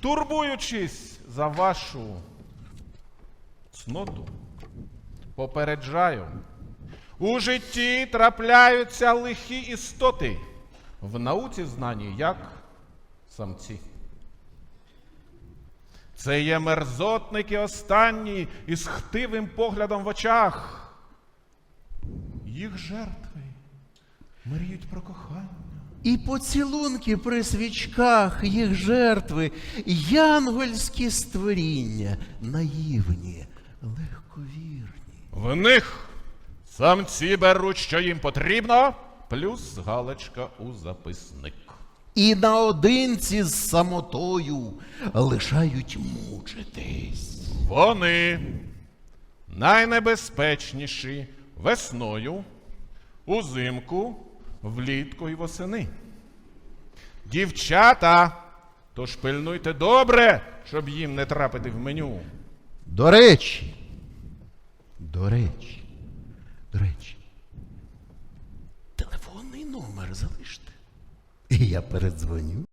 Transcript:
турбуючись за вашу цноту, попереджаю, у житті трапляються лихі істоти, в науці знані як самці. Це є мерзотники останні із хтивим поглядом в очах. Їх жертви мріють про кохання. І поцілунки при свічках їх жертви, янгольські створіння, наївні, легковірні. В них самці беруть, що їм потрібно, плюс галочка у записник. І наодинці з самотою лишають мучитись. Вони найнебезпечніші весною, узимку, влітку і восени. Дівчата, тож пильнуйте добре, щоб їм не трапити в меню. До речі, до речі, до речі, телефонний номер залиште. І я передзвоню.